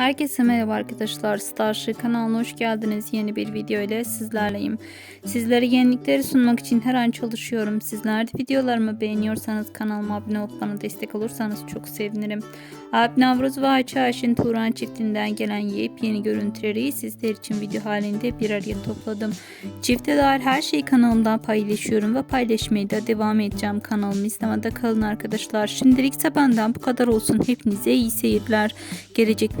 Herkese merhaba arkadaşlar. Starship kanalına hoş geldiniz. Yeni bir video ile sizlerleyim. Sizlere yenilikleri sunmak için her an çalışıyorum. Sizler de videolarımı beğeniyorsanız kanalıma abone olup bana destek olursanız çok sevinirim. Alp Navruz ve Ayça Ayşin Turan çiftinden gelen yepyeni görüntüleri sizler için video halinde bir araya topladım. Çifte dair her şeyi kanalımdan paylaşıyorum ve paylaşmaya da devam edeceğim. Kanalımı izlemede kalın arkadaşlar. Şimdilikse benden bu kadar olsun. Hepinize iyi seyirler. Gelecek